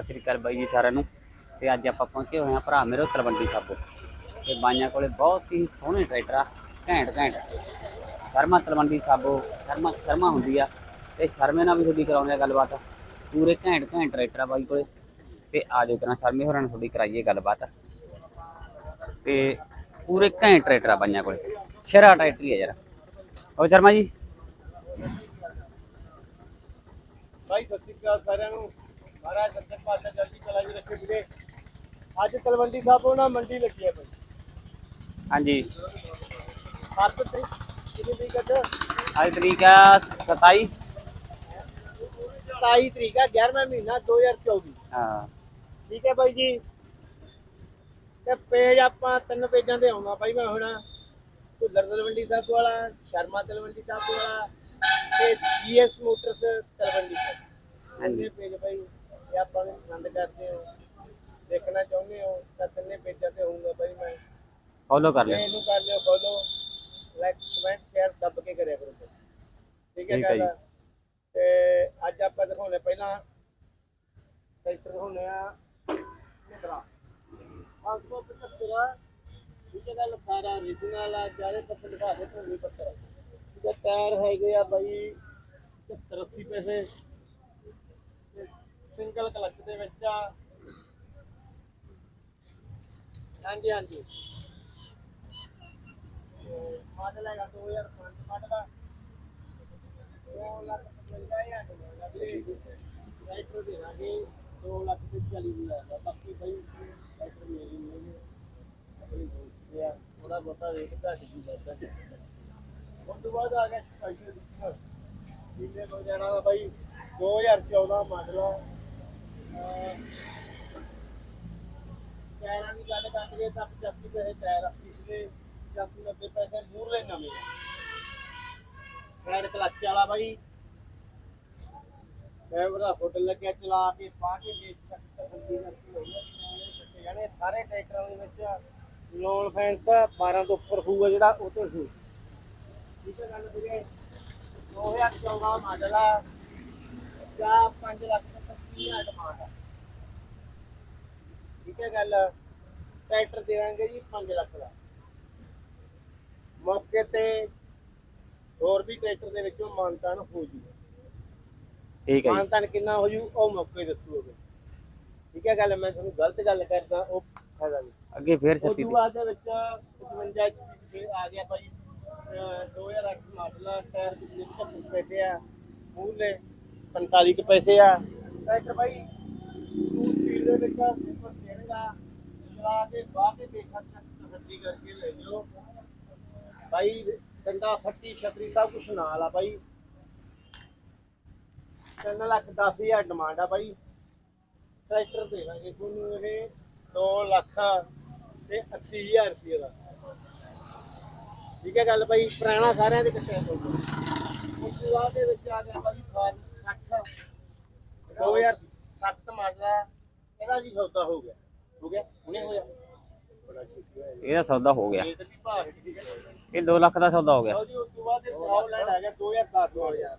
ਸਤਿ ਸ੍ਰੀ ਅਕਾਲ ਬਾਈ ਜੀ ਸਾਰਿਆਂ ਨੂੰ। ਤੇ ਅੱਜ ਆਪਾਂ ਪਹੁੰਚੇ ਹੋਏ ਹਾਂ ਭਰਾ ਮੇਰੇ ਤਲਵੰਡੀ ਸਾਬੋ ਤੇ ਬਾਈਆਂ ਕੋਲੇ ਬਹੁਤ ਹੀ ਸੋਹਣੇ ਟਰੈਕਟਰ ਆ, ਘੈਂਟ ਘੈਂਟ। ਸ਼ਰਮਾ ਤਲਵੰਡੀ ਸਾਬੋ ਸ਼ਰਮਾ ਸ਼ਰਮਾ ਹੁੰਦੀ ਆ। ਤੇ ਸ਼ਰਮੇ ਨਾਲ ਵੀ ਤੁਹਾਡੀ ਕਰਾਉਂਦੇ ਆ ਗੱਲਬਾਤ। ਪੂਰੇ ਘੈਂਟ ਘੈਂਟ ਟਰੈਕਟਰ ਆ ਬਾਈ ਕੋਲੇ। ਤੇ ਆ ਜਾਓ ਕਰਾਂ ਸ਼ਰਮੇ ਹੋਰਾਂ ਨਾਲ ਤੁਹਾਡੀ ਕਰਾਈਏ ਗੱਲਬਾਤ। ਤੇ ਪੂਰੇ ਘੈਂਟ ਟਰੈਕਟਰ ਆ ਬਾਈਆਂ ਕੋਲੇ। ਸ਼ਰਾ ਟਰੈਕਟਰ ਹੀ ਆ ਯਾਰ ਹੋ ਸ਼ਰਮਾ ਜੀ? ਭਾਈ ਸਤਿ ਸ਼੍ਰੀ ਅਕਾਲ ਸਾਰਿਆਂ ਨੂੰ। ਮਹਾਰਾਜ ਸੱਚੇ ਪਾਤਸ਼ਾਹ ਜਲਦੀ ਚਲਾ ਜੀ ਰੱਖੇ ਵੀਰੇ। ਅੱਜ ਤਲਵੰਡੀ ਸਾਹਿਬੋਂ ਨਾ ਮੰਡੀ ਲੱਗੀ ਹੈ ਭਾਈ ਹਾਂਜੀ। ਸੱਤ ਤਰੀਕ ਕਿੰਨੀ ਤਰੀਕ ਅੱਜ? ਅੱਜ ਤਰੀਕ ਆ 27 27 ਤਰੀਕ ਆ 11ਵਾਂ ਮਹੀਨਾ 2024 ਹਾਂ। ਠੀਕ ਹੈ ਬਾਈ ਜੀ। ਤੇ ਪੇਜ ਆਪਾਂ ਤਿੰਨ ਪੇਜਾਂ ਤੇ ਆਉਣਾ ਬਾਈ ਮੈਂ ਹੁਣ। ਭੁੱਲਰ ਤਲਵੰਡੀ ਸਾਹਿਬ ਵਾਲਾ ਸ਼ਰਮਾ ਤਲਵੰਡੀ ਸਾਹਿਬ ਵਾਲਾ ਤੇ ਜੀਐਸ ਮੋਟਰਸ ਤਲਵੰਡੀ ਸਾਹਿਬ। ਹਾਂਜੀ। ਪੇਜ ਬਾਈ? ਇਹ ਆਪਾਂ ਨੂੰ ਪਸੰਦ ਕਰਦੇ ਹੋ ਦੇਖਣਾ ਚਾਹੁੰਦੇ ਹੋ ਤਾਂ ਤਿੰਨੇ ਪੇਜਾਂ ਤੇ ਹੋਊਗਾ ਬਾਈ ਮੈਂ। ਫੋਲੋ ਕਰ ਲਿਓ। ਇਹਨੂੰ ਕਰ ਲਿਓ ਫੋਲੋ ਲਾਈਕ ਕਮੈਂਟ ਸ਼ੇਅਰ ਦੱਬ ਕੇ ਕਰਿਆ ਕਰੋ ਠੀਕ ਹੈ ਠੀਕ ਹੈ ਗੱਲ? ਤੇ ਅੱਜ ਆਪਾਂ ਦਿਖਾਉਣੇ ਪਹਿਲਾਂ ਟਰੈਕਟਰ ਦਿਖਾਉਣੇ ਆ ਮਿੱਤਰਾ। 575 ਆ। ਠੀਕ ਹੈ ਗੱਲ? ਸਾਰਾ origignal ਆ। ਜ਼ਿਆਦਾ ਪੱਤਰ ਦਿਖਾ ਦੇ ਧੋਣੀ ਪੱਤਰ ਹੈ ਟਾਇਰ ਹੈਗੇ ਆ ਬਾਈ 70 80 ਪੈਸੇ। ਸਿੰਗਲ ਕਲਚ ਦੇ ਵਿੱਚ ਆ। ਹਾਂਜੀ ਹਾਂਜੀ। ਮਾਡਲ ਹੈਗਾ 2005 ਮਾਡਲ ਆ। 2 ਲੱਖ 55000 ਟਰੈਕਟਰ ਦੇ ਲਾਗੇ 2 ਲੱਖ ਤੇ 40 ਹਜ਼ਾਰ ਬਾਕੀ ਬਈ ਮੇਰੀ ਨਹੀਂ ਆਪਣੀ ਦੋਸਤੀ ਆ। ਥੋੜਾ ਬਹੁਤਾ ਰੇਟ ਘੱਟ ਲੱਗਦਾ। ਉਸ ਤੋਂ ਬਾਅਦ ਆ ਗਿਆ ਸਪੈਸ਼ਲ ਹੋ ਜਾਣਾ ਦਾ ਬਾਈ 2014 ਮਾਡਲ ਆ। ਟਾਇਰਾਂ ਦੀ ਗੱਲ ਕਰਦੇ ਤਾਂ 85 ਪੈਸੇ ਟਾਇਰ ਆ, ਪਿਛਲੇ 85 90 ਪੈਸੇ ਮੂਰਲੇ ਨਵੇਂ ਸਾਈਡ ਕਲੱਚ ਵਾਲਾ ਬਾਈ। ਡਰਾਈਵਰ ਦਾ ਫੁੱਟ ਲੱਗਿਆ, ਚਲਾ ਕੇ ਪਾ ਕੇ ਦੇਖ ਸਕਦੇ ਜਾਣੇ ਸਾਰੇ ਟਰੈਕਟਰਾਂ ਦੇ ਵਿੱਚ ਲੋਨ ਫੈਂਸ 12 ਤੋਂ ਉੱਪਰ ਹੋਊਗਾ ਜਿਹੜਾ, ਉਹ ਤੇ ਹੋ। ਠੀਕ ਹੈ ਗੱਲ ਵੀਰੇ 2014 ਮਾਡਲ ਆ ਜਾਂ 5 ਲੱਖ ਤੋਂ 25000 ਡਿਮਾਂਡ ਆ? ਠੀਕ ਹੈ ਗੱਲ। ਟਰੈਕਟਰ ਦੇਵਾਂਗੇ ਜੀ 5 ਲੱਖ ਦਾ। ਮੌਕੇ ਤੇ ਹੋਰ ਵੀ ਟਰੈਕਟਰ ਦੇ ਵਿੱਚੋਂ ਮਾਨਤਾਨ ਹੋ ਜੂ। ਠੀਕ ਹੈ ਜੀ। ਮਾਨਤਾਨ ਕਿੰਨਾ ਹੋ ਜੂ ਉਹ ਮੌਕੇ ਦੱਸੂਗੇ। ਠੀਕ ਹੈ ਗੱਲ ਮੈਂ ਤੁਹਾਨੂੰ ਗਲਤ ਗੱਲ ਕਰਦਾ ਉਹ ਫਾਇਦਾ ਨਹੀਂ। ਅੱਗੇ ਫੇਰ ਉਸ 36 ਤੋਂ ਬਾਅਦ ਦੇ ਵਿੱਚ 55 HP ਆ ਗਿਆ ਭਾਈ ਅਹ 2008 ਮਾਡਲ ਆ ਟਾਇਰ ਦੇ 75 ਪੈਸੇ ਆ ਮੂਲੇ 45 ਕੁ ਪੈਸੇ ਆ ਟਰੈਕਟਰ ਭਾਈ ਟੂ ਸਪੀਡ ਦੇ ਵਿੱਚ ਸੁਪਰ ਦੇਣਗਾ ਚਲਾ ਕੇ ਬਾਹਰ ਦੇ ਦੇਖਾ ਛੱਤੀ ਕਰਕੇ ਲੈ ਲਿਓ ਭਾਈ ਡੰਡਾ, ਫੱਟੀ, ਛਤਰੀ, ਸਭ ਕੁਛ ਨਾਲ ਆ ਭਾਈ 3 ਲੱਖ 10 ਹਜ਼ਾਰ ਡਿਮਾਂਡ ਆ ਬਾਈ। ਟਰੈਕਟਰ ਦੇ ਤੁਹਾਨੂੰ ਇਹ 2 ਲੱਖ ਤੇ 80000 ਰੁਪਏ ਦਾ। ਠੀਕ ਹੈ ਗੱਲ ਭਾਈ ਪੁਰਾਣਾ ਸਾਰਿਆਂ ਦੇ ਕੱਟਿਆ। ਹੋਊਗਾ ਉਸ ਤੋਂ ਬਾਅਦ ਦੇ ਵਿੱਚ ਆ ਗਿਆ ਭਾਈ 60 2007 ਮਾਡਲ ਆ ਇਹਦਾ ਜੀ ਸੌਦਾ ਹੋ ਗਿਆ। ਹੋ ਗਿਆ? ਹੁਣੇ ਹੋਇਆ? ਬੜਾ ਛੇਤੀ ਹੋਇਆ ਇਹਦਾ ਸੌਦਾ ਹੋ ਗਿਆ। ਇਹ ਤਾਂ ਵੀ ਭਾਰ ਠੀਕ ਹੈ। ਇਹ 2 ਲੱਖ ਦਾ ਸੌਦਾ ਹੋ ਗਿਆ। ਲਓ ਜੀ ਉਸ ਤੋਂ ਬਾਅਦ ਇਹ ਚਾਵ ਲੈਣ ਆ ਗਿਆ 2010 ਵਾਲਾ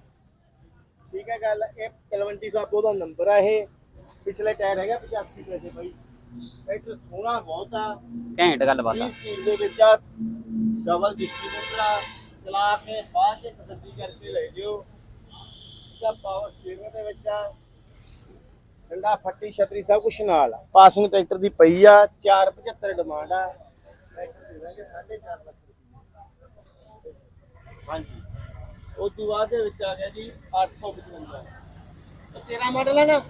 ਠੀਕ ਹੈ ਗੱਲ ਇਹ 93 ਸਾਬੋ ਦਾ ਨੰਬਰ ਆ ਇਹ। ਪਿਛਲੇ ਟਾਇਰ ਹੈਗਾ 85 ਪੈਸੇ ਬਾਈ। ਇਹ ਸੋਹਣਾ ਬਹੁਤ ਆ। ਘੈਂਟ ਗੱਲਬਾਤ ਆ। 30 ਸਪੀਡ ਦੇ ਵਿੱਚ ਆ। ਡਬਲ ਡਿਸਟ੍ਰੀਬਿਊਟਰ ਆ। ਚਲਾ ਕੇ ਬਾਅਦ ਚ ਤਸੱਲੀ ਕਰਕੇ ਲੈ ਜਿਓ। ਇਹਦਾ ਪਾਵਰ ਸਟੀਅਰਿੰਗ ਦੇ ਵਿੱਚ ਆ। ਡੰਡਾ ਫੱਟੀ ਛਤਰੀ ਸਭ ਕੁਝ ਨਾਲ ਆ। ਪਾਸਿੰਗ ਟਰੈਕਟਰ ਦੀ ਪਈ ਆ। 475 ਡਿਮਾਂਡ ਆ। ਟਰੈਕਟਰ ਦੇ ਦਾਂਗੇ 4.5 ਲੱਖ ਰੁਪਏ ਹਾਂਜੀ। ਉਸ ਤੋਂ ਬਾਅਦ ਦੇ ਵਿੱਚ ਆ ਗਿਆ ਜੀ 855 ਤੇ ਤੇਰਾ ਮਾਡਲ ਹੈ ਨਾ?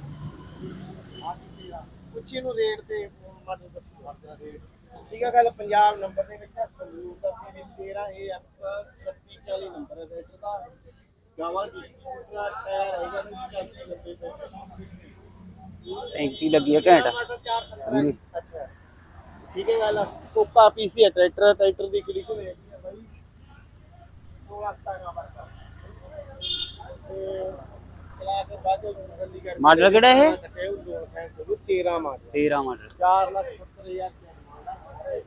ਉੱਚੀ ਨੂੰ ਰੇਟ ਤੇ ਮਾਡਲ ਰੇਟ ਸੀਗਾ ਗੱਲ ਪੰਜਾਬ ਨੰਬਰ ਦੇ ਵਿੱਚ ਸੰਗਰੂਰ ਦਾ ਤੇ 13 ਇਹ ਅਪ 36 40 ਨੰਬਰ ਹੈ ਰੇਟ ਦਾ। ਗਾਵਾਂ ਡਿਸਟ੍ਰੀਬਿਊਟਰ ਦਾ ਟਾਇਰ ਹੈਗਾ ਜੀ 80 90 ਪੈਸੇ ਟੈਂਕੀ ਲੱਗੀ ਹੈ ਘੈਂਟ। ਟਮਾਟਰ 470 ਅੱਛਾ ਠੀਕ ਹੈ ਗੱਲ ਕੋਪਾ ਪੀਸੀ ਹੈ ਟਰੈਕਟਰ ਟਰੈਕਟਰ ਦੀ ਕੰਡੀਸ਼ਨ ਹੈਗੀ ਹੈ ਬਾਈ ਉਹ ਆਸਤਾ ਨਾ ਵਰਤਾ ਤੇ ਚਲਾ ਕੇ ਬਾਅਦ ਵਿੱਚ ਤਸੱਲੀ ਕਰਕੇ ਮਾਡਲ ਕਿਹੜਾ ਇਹ? ਕੱਟੇ ਉਹ ਦੋ ਫੈਂਸ ਹੋ 13 ਮਾਡਲ। 13 ਮਾਡਲ। 4 ਲੱਖ 70 ਹਜ਼ਾਰ ਰੁਪਇਆ ਡਿਮਾਂਡ ਆ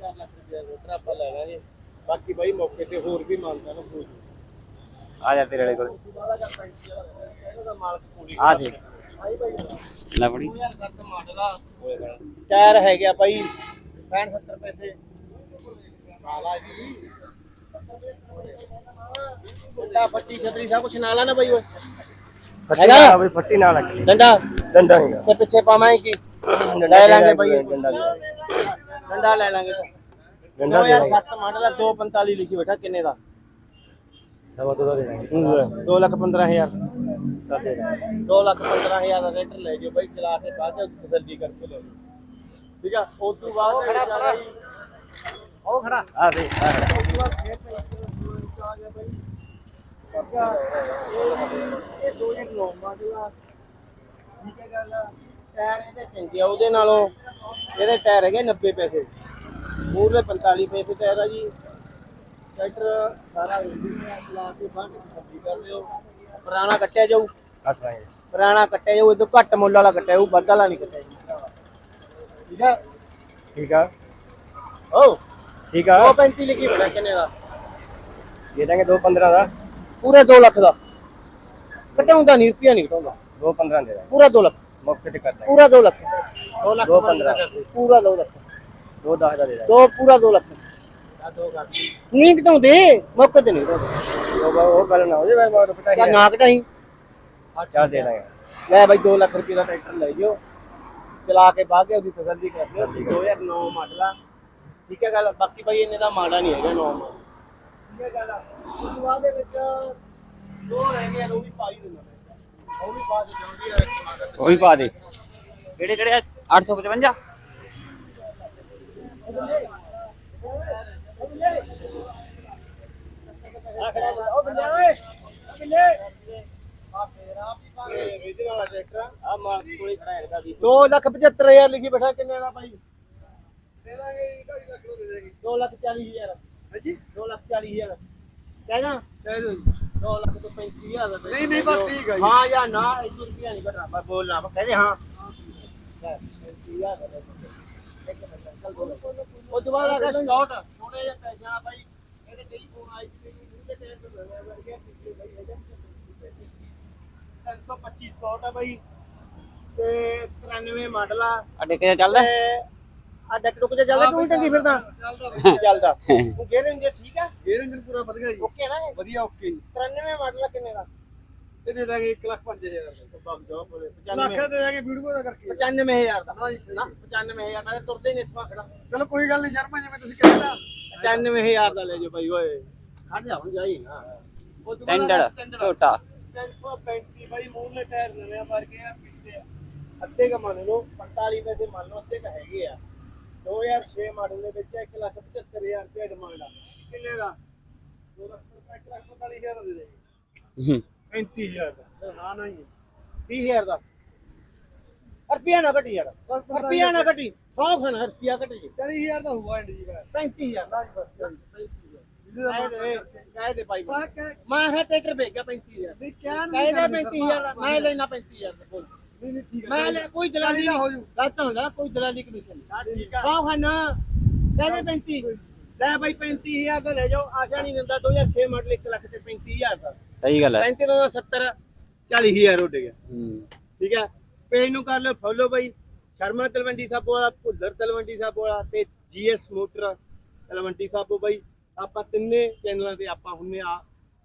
4 ਲੱਖ ਰੁਪਇਆ ਰੇਟ ਆਪਾਂ ਲੈ ਲਾਂਗੇ। ਬਾਕੀ ਬਾਈ ਮੌਕੇ ਤੇ ਹੋਰ ਵੀ ਮੰਨਦਾ ਨਾ ਆ ਜਾ ਤੇਰੇ ਵਾਲੇ ਕੋਲ। ਇਹਦਾ ਮਾਲਕ ਪੂਰੀ ਆ ਦੇਖ। ਲੈ ਬੜੀ 2007 ਮਾਡਲ ਆ ਟਾਇਰ ਹੈਗੇ ਆ ਬਾਈ 65 70 ਪੈਸੇ। ਆਲਾ ਜੀ ਡੰਡਾ ਫੱਟੀ ਛਤਰੀ ਸਭ ਕੁਝ ਨਾਲ ਆ ਨਾ ਬਾਈ ਓਏ? ਹੈਗਾ? ਬਈ ਫੱਟੀ ਨਾ ਲੱਗੀ ਡੰਡਾ? ਡੰਡਾ ਹੈਗਾ ਤੇ ਪਿੱਛੇ ਪਾਵਾਂਗੇ ਕੀ? ਲੈ ਲਾਂਗੇ ਬਾਈ ਡੰਡਾ ਡੰਡਾ ਲੈ ਲਾਂਗੇ ਡੰਡਾ ਦੇ ਦਾਂਗੇ 2007 ਮਾਡਲ ਆ 245 ਲਿਖੀ ਬੈਠਾ ਕਿੰਨੇ ਦਾ? ਸਵਾ ਦੋ ਦਾ ਦੇ ਦਾਂਗੇ 2 ਲੱਖ 15000 ਤਾਂ ਦੇ ਦਾਂਗੇ 2 ਲੱਖ 15000 ਦਾ ਰੇਟਰ ਲੈ ਜਿਓ ਬਾਈ ਚਲਾ ਕੇ ਬਾਅਦ ਚ ਤਸੱਲੀ ਕਰਕੇ ਲੈ ਜਿਓ। ਠੀਕ ਆ? ਉਸ ਤੋਂ ਬਾਅਦ ਖੜਾ ਖੜਾ। ਉਹ ਖੜਾ। ਆ ਦੇ ਆ ਖੜਾ। ਇਹ ਦੋ ਇੱਕ ਲੋਮਾ ਜਿਹੜਾ ਠੀਕ ਹੈ ਗੱਲ ਟਾਇਰ ਇਹਦੇ ਚੰਗੇ ਆ ਉਹਦੇ ਨਾਲੋਂ ਇਹਦੇ ਟਾਇਰ ਹੈਗੇ 90 ਪੈਸੇ। ਮੂਰਲੇ 45 ਪੈਸੇ ਟਾਇਰ ਆ ਜੀ। ਟਰੈਕਟਰ ਸਾਰਾ ਇੰਜੀਨੀਅਰ ਚਲਾ ਕੇ ਬੰਦ ਖੱਬੀ ਕਰ ਲਿਓ। ਪੁਰਾਣਾ ਕੱਟਿਆ ਜਾਊ। ਕੱਟ ਪੁਰਾਣਾ ਕੱਟਿਆ ਜਾਊ ਇਹ ਤੋਂ ਘੱਟ ਮੁੱਲ ਵਾਲਾ ਕੱਟਿਆ ਜਾਊ ਵੱਧ ਵਾਲਾ ਨਹੀਂ ਕੱਟਿਆ ਜਾਊ। ਠੀਕ ਹੈ ਠੀਕ ਆ। ਓ ਠੀਕ ਆ। 235 ਲਿਖੀ ਬਣਾ ਕਿੰਨੇ ਦਾ? ਦੇ ਦਾਂਗੇ 215 ਦਾ। ਪੂਰੇ 2 ਲੱਖ ਦਾ। ਘਟਾਉਂਦਾ ਨਹੀਂ ਰੁਪਿਆ ਨਹੀਂ ਘਟਾਉਂਦਾ। 215 ਦੇ ਦਾਂਗੇ। ਪੂਰਾ 2 ਲੱਖ। ਮੁਫਤ ਤੇ ਕਰ ਦਾਂਗੇ। ਪੂਰਾ 2 ਲੱਖ। 2 ਦੋ ਪੰਦਰਾਂ। ਪੂਰਾ 2 ਲੱਖ। 210 ਦਾ ਦੇ ਦੋ ਪੂਰਾ 2 ਲੱਖ। ਨਹੀਂ ਘਟਾਉਂਦੇ ਮੌਕੇ ਤੇ ਨਹੀਂ। ਘਟਾਉਂਦੇ ਉਹ ਗੱਲ ਨਾ ਹੋ ਮੈਂ ਤਾਂ ਦੇ ਦਾਂਗੇ ਲੈ ਬਾਈ 2 ਲੱਖ ਰੁਪਏ ਦਾ ਟਰੈਕਟਰ ਲੈ ਜਿਓ। ਚਲਾ ਕੇ ਬਾਅਦ ਕੇ ਉਹਦੀ ਤਸੱਲੀ ਕਰ ਲਿਓ। 2009 ਮਾਡਲ ਆ। ਠੀਕ ਹੈ ਗੱਲ ਬਾਕੀ ਬਾਈ ਇਹਨੇ ਦਾ ਮਾੜਾ ਨਹੀਂ ਹੈਗਾ 9 ਮਾਡਲ। ਠੀਕ ਹੈ ਗੱਲ ਉਸ ਤੋਂ ਬਾਅਦ ਦੇ ਵਿੱਚ ਦੋ ਰਹਿ ਗਏ ਆ, ਉਹ ਵੀ ਪਾਈ ਦਿੰਦਾ ਮੈਂ। ਉਹ ਵੀ ਬਾਅਦ ਜਲਦੀ ਆ ਉਹ ਵੀ ਪਾ ਦੇ। ਕਿਹੜੇ ਕਿਹੜੇ ਆ? 855 ਉਹ ਬੰਦੇ ਓਏ ਕਿੰਨੇ ਆ ਫੇਰ ਆ ਵੀ ਪਾ ਦੇ ਰੀਜਨਲ ਵਾਲਾ ਟਰੈਕਟਰ ਆ ਮਾਰ ਕੋਲੇ ਖੜਾ ਹੈਗਾ ਵੀ 2 ਲੱਖ 75000 ਲਿਖੀ ਬੈਠਾ ਕਿੰਨੇ ਦਾ ਭਾਈ ਦੇ ਦਾਂਗੇ 2 ਲੱਖ ਨੂੰ ਦੇ ਦੇਗੀ 2 ਲੱਖ 40000 ਹਾਂਜੀ 2 ਲੱਖ 40000 ਕਹਿਣਾ ਕਹਿ ਦੋ 2 ਲੱਖ ਤੋਂ 35000 ਦਾ ਨਹੀਂ ਨਹੀਂ ਬਸ ਠੀਕ ਹੈ ਹਾਂ ਜਾਂ ਨਾ 1 ਰੁਪਿਆ ਨਹੀਂ ਘਟਣਾ ਮੈਂ ਬੋਲਣਾ ਮੈਂ ਕਹਦੇ ਹਾਂ ਉਹ ਤੋਂ ਬਾਅਦ ਆ ਗਿਆ ਸਟਾਰਟ ਥੋੜੇ ਜਿਹਾ ਪੈਸਾ ਭਾਈ ਇਹਦੇ ਕਈ ਫੋਨ ਆਈ ਸੀ 325 ਸਪਾਟ ਆ ਬਾਈ ਤੇ 93 ਮਾਡਲ ਆ ਅੱਡੇ ਕਿਹਦੇ ਚੱਲਦਾ ਤੇ ਆ ਡੈਕ ਡੁੱਕ ਜੇ ਚੱਲਦਾ ਕਿਉਂ ਟੰਗੀ ਫਿਰਦਾ ਚੱਲਦਾ ਚੱਲਦਾ ਤੂੰ ਗੇਅਰ ਇੰਜਨ ਠੀਕ ਆ ਗੇਅਰ ਇੰਜਨ ਪੂਰਾ ਵਧ ਜੀ ਓਕੇ ਨਾ ਵਧੀਆ ਓਕੇ 93 ਮਾਡਲ ਕਿੰਨੇ ਦਾ ਇਹ ਦੇ ਦਾਂਗੇ 1 ਲੱਖ 5000 ਬਗ ਜਾ ਬੋਲੇ ਲੱਖ ਦੇ ਦਾਂਗੇ ਵੀਡੀਓ ਦਾ ਕਰਕੇ 95000 ਦਾ ਹਾਂ ਜੀ, ਨਾ 95000 ਦਾ ਤੁਰਦੇ ਹੀ ਇੱਥੋਂ ਖੜਾ ਚਲੋ ਕੋਈ ਗੱਲ ਨਹੀਂ ਸ਼ਰਮਾ ਜਿਵੇਂ ਤੁਸੀਂ ਕਹਿੰਦੇ 95000 ਦਾ ਲੈ ਜਾਓ ਭਾਈ ਓਏ standard ਛੋਟਾ 335 ਬਾਈ ਮੂਹਰਲੇ ਟਾਇਰ ਨਵੇਂ ਮਾਰ ਕੇ ਆ ਪਿਛਲੇ ਅੱਧੇ ਕ ਮੰਨ ਲਓ 45 ਪੈਸੇ ਮੰਨ ਲਓ ਅੱਧੇ ਕ ਹੈਗੇ ਆ। 2006 ਮਾਡਲ ਦੇ ਵਿੱਚ 1 ਲੱਖ 75000 ਰੁਪਏ ਡਿਮਾਂਡ ਆ। ਕਿੰਨੇ ਦਾ? 2 ਲੱਖ 45000 ਦਾ ਦੇ ਦੇ। ਹੂੰ। 35000 ਦਾ। ਹਾਂ ਨਹੀਂ 30000 ਦਾ। ਰੁਪਿਆ ਨਾ ਘਟੀ ਯਾਰ। ਰੁਪਿਆ ਨਾ ਘਟੀ। 100 ਖਾਣਾ ਰੁਪਿਆ ਘਟੀ। 40000 ਦਾ ਹੋਊਗਾ ਐਂਡ ਜੀ 35000 ਦਾ ਬਸ। ਕਾਇ ਦੇ ਕਾਇ ਦੇ ਭਾਈ ਮੈਂ ਕਹਿ ਮੈਂ ਹੈ ਟਰੈਕਟਰ ਭੇਜ ਗਿਆ 35000 ਨਹੀਂ ਕਹਿ ਕਾਇ ਦੇ 35000 ਦਾ ਮੈਂ ਲੈਣਾ 35000 ਦਾ ਬੋਲ। ਨਹੀਂ ਨਹੀਂ ਠੀਕ ਮੈਂ ਕੋਈ ਦਲਾਲੀ ਹੋ ਜੂ। ਲਾਤਾ ਹੁੰਦਾ ਕੋਈ ਦਲਾਲੀ ਕਮਿਸ਼ਨ ਨਹੀਂ। ਠੀਕ ਆ। ਸੌ ਖਾਨਾ ਕਹਿੰਦੇ 35 ਲੈ ਬਾਈ 35000 ਦਾ ਲੈ ਜਾਓ ਆਸ਼ਾ ਨਹੀਂ ਦਿੰਦਾ 2006 ਮਾਡਲ 1 ਲੱਖ ਤੇ 35000 ਦਾ। ਸਹੀ ਗੱਲ ਹੈ। 35 ਦਾ 70 40000 ਉੱਡ ਗਿਆ। ਹੂੰ। ਠੀਕ ਹੈ ਪੇਜ ਨੂੰ ਕਰ ਲਓ ਫੋਲੋ ਬਾਈ ਸ਼ਰਮਾ ਤਲਵੰਡੀ ਸਾਬੋ ਵਾਲਾ ਭੁੱਲਰ ਤਲਵੰਡੀ ਸਾਬੋ ਵਾਲਾ ਤੇ ਜੀਐਸ ਮੋਟਰ ਤਲਵੰਡੀ ਸਾਬੋ ਬਾਈ ਆਪਾਂ ਤਿੰਨੇ ਚੈਨਲਾਂ ਤੇ ਆਪਾਂ ਹੁੰਨੇ ਆ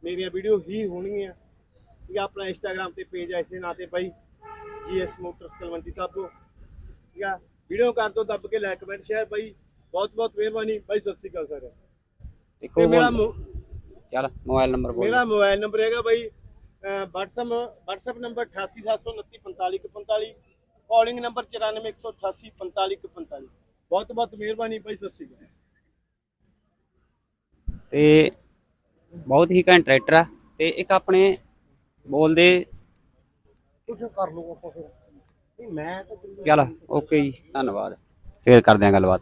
ਮੇਰੀਆਂ ਵੀਡੀਓ ਹੀ ਹੋਣਗੀਆਂ। ਠੀਕ ਹੈ ਆਪਣਾ ਇੰਸਟਾਗ੍ਰam ਤੇ ਪੇਜ ਐ ਇਸੇ ਨਾਂ ਤੇ ਬਾਈ ਜੀਐਸ ਮੋਟਰਸ ਤਲਵੰਡੀ ਸਾਬੋ। ਠੀਕ ਹੈ ਵੀਡੀਓ ਕਰ ਦੋ ਦੱਬ ਕੇ ਲਾਈਕ ਕਮੈਂਟ ਸ਼ੇਅਰ ਬਾਈ। ਬਹੁਤ ਬਹੁਤ ਮਿਹਰਬਾਨੀ। ਬਾਈ ਸਤਿ ਸ਼੍ਰੀ ਅਕਾਲ ਸਰ ਦੇਖੋ ਮੇਰਾ ਚੱਲ ਮੋਬਾਈਲ ਨੰਬਰ ਬੋਲ। ਮੇਰਾ ਮੋਬਾਈਲ ਨੰਬਰ ਹੈਗਾ ਬਾਈ WhatsApp WhatsApp number 8879345145 calling number 9418845145 ਬਹੁਤ ਬਹੁਤ ਮਿਹਰਬਾਨੀ ਬਾਈ ਸਤਿ ਸ਼੍ਰੀ ਅਕਾਲ। ਤੇ ਬਹੁਤ ਹੀ ਘੈਂਟ ਟਰੈਕਟਰ ਆ ਤੇ ਇੱਕ ਆਪਣੇ ਬੋਲਦੇ ਕੁਝ ਕਰ ਲਓ ਆਪਾਂ ਫਿਰ। ਨਹੀਂ ਮੈਂ ਤਾਂ ਚੱਲ ਓਕੇ ਜੀ ਧੰਨਵਾਦ। ਫੇਰ ਕਰਦੇ ਆਂ ਗੱਲਬਾਤ।